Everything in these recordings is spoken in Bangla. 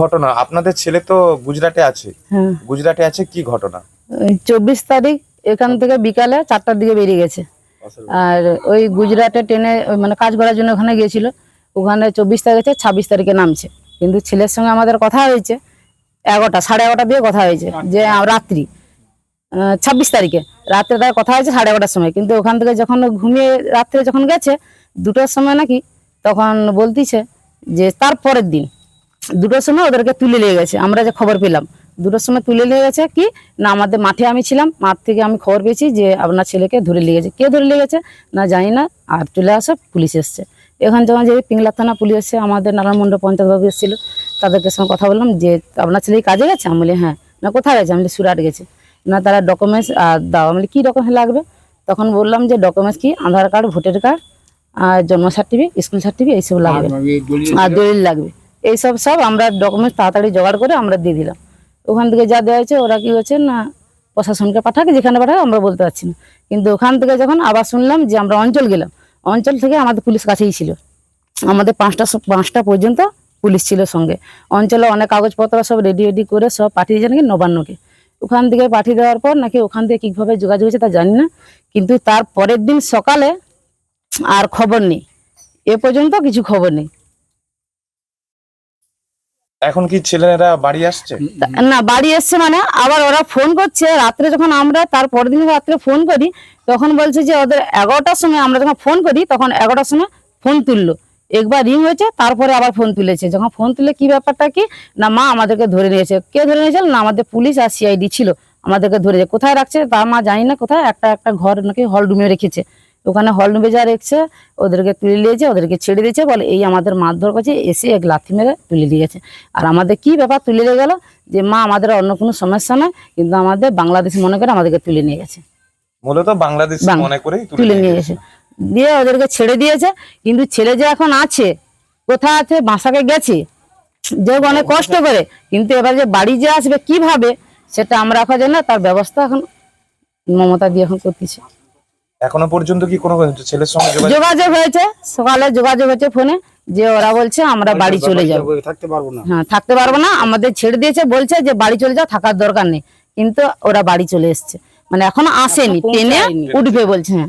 ঘটনা? আপনাদের ছেলে তো গুজরাটে আছে। হ্যাঁ। গুজরাটে আছে কি ঘটনা? চব্বিশ তারিখ এখান থেকে বিকালে চারটার দিকে বেরিয়ে গেছে। আর ওই গুজরাটে ট্রেনে মানে কাজ করার জন্য ওখানে গিয়েছিল। ওখানে চব্বিশ তারিখে ছাব্বিশ তারিখে নামছে। কিন্তু ছেলের সঙ্গে আমাদের কথা হয়েছে এগারোটা সাড়ে এগারোটা দিয়ে কথা হয়েছে যে রাত্রি। ছাব্বিশ তারিখে। রাত্রে তার কথা হয়েছে সাড়ে এগারোটার সময়। কিন্তু ওখান থেকে যখন ঘুমিয়ে রাত্রে যখন গেছে দুটোর সময় নাকি তখন বলতিছে যে তার পরের দিন। দুটোর সময় ওদেরকে তুলে নিয়ে গেছে। আমরা যে খবর পেলাম। দুটোর সময় তুলে নিয়ে গেছে কি? না আমাদের মাঠে আমি ছিলাম। মাঠ থেকে আমি খবর পেয়েছি যে আপনার ছেলেকে ধরে নিয়ে গেছে। কে ধরে নিয়ে গেছে? না জানি না। আর চলে আসে পুলিশ এসছে। এখান যখন যে পিংলা থানা পুলিশ এসছে আমাদের নারায়ণমন্ড পঞ্চায়েত বাবু এসেছিল। তাদেরকে সঙ্গে কথা বললাম যে আপনার ছেলে কাজে গেছে? আমি বলি হ্যাঁ। না কোথায় গেছে? আমি সুরাট গেছে। না তারা ডকুমেন্টস আর দাও। আমি বলি কী ডকুমেন্টস লাগবে? তখন বললাম যে ডকুমেন্টস কি? আধার কার্ড ভোটার কার্ড আর জন্ম সার্টিফিকেট স্কুল সার্টিফিকেট এইসব লাগবে। আর দলিল লাগবে। এইসব সব আমরা ডকুমেন্টস তাড়াতাড়ি জোগাড় করে আমরা দিয়ে দিলাম। ওখান থেকে যা দেওয়া হয়েছে ওরা কি হচ্ছে না, প্রশাসনকে পাঠাকে, যেখানে পাঠাকে আমরা বলতে পারছি না। কিন্তু ওখান থেকে যখন আবার শুনলাম যে আমরা অঞ্চল গেলাম, অঞ্চল থেকে আমাদের পুলিশ কাছেই ছিল। আমাদের পাঁচটা পাঁচটা পর্যন্ত পুলিশ ছিল সঙ্গে। অঞ্চলে অনেক কাগজপত্র সব রেডি রেডি করে সব পাঠিয়ে দিয়েছে নাকি নবান্নকে। ওখান থেকে পাঠিয়ে দেওয়ার পর নাকি ওখান থেকে কীভাবে যোগাযোগ হয়েছে তা জানি না। কিন্তু তার পরের দিন সকালে আর খবর নেই। এ পর্যন্ত কিছু খবর নেই। এখন কি ছেলেরা বাড়ি আসছে? না, বাড়ি এসছে মানে আবার ওরা ফোন করছে। রাত্রে যখন আমরা তার পরের দিন রাত্রে ফোন করি, তখন বলছে যে ওদের এগারোটার সময় আমরা যখন ফোন করি, তখন এগারোটার সময় ফোন তুললো। একবার রিং হয়েছে, তারপরে আবার ফোন তুলেছে। যখন ফোন তুলে কি ব্যাপারটা কি? না, মা আমাদেরকে ধরে নিয়েছে। কে ধরে নিয়েছিল না, আমাদের পুলিশ আর সিআইডি ছিল। আমাদেরকে ধরেছে কোথায় রাখছে? তার মা জানি না কোথায়। একটা একটা ঘর নাকি হল রুমে রেখেছে। ওখানে হল রুমে যা রেখেছে ওদেরকে তুলে নিয়েছে ওদেরকে ছেড়ে দিয়েছে বলে এই আমাদের মারধর করছে এসে এক লাথি মেরে তুলে নিয়ে গেছে। আর আমাদের কি ব্যাপার তুলে নিয়ে গেল? যে মা আমাদের অন্য কোনো সমস্যা নয় কিন্তু আমাদের বাংলাদেশ মনে করে আমাদেরকে তুলে নিয়ে গেছে। মূলত বাংলাদেশ মনে করেই তুলে নিয়ে গেছে। দিয়ে ওদেরকে ছেড়ে দিয়েছে কিন্তু ছেলে যে এখন আছে কোথায় আছে? বাসাকে গেছে। যে অনেক কষ্ট করে কিন্তু এবার যে বাড়ি যে আসবে কীভাবে সেটা আমরা এখন জানি না তার ব্যবস্থা এখন মমতা দিয়ে এখন করতেছে। এখনও পর্যন্ত কি কোনো ছেলের সঙ্গে যোগাযোগ হয়েছে। সকালে যোগাযোগ হয়েছে ফোনে যে ওরা বলছে আমরা বাড়ি চলে যাব। থাকতে পারব না। হ্যাঁ থাকতে পারব না আমাদের ছেড়ে দিয়েছে বলছে যে বাড়ি চলে যাও থাকার দরকার নেই। কিন্তু ওরা বাড়ি চলে এসছে। মানে এখনও আসেনি ট্রেনে উঠবে বলছে হ্যাঁ।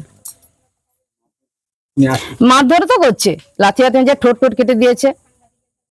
মারধর তো করছে। লাথি হাতে যে ঠোঁট ঠোঁট কেটে দিয়েছে।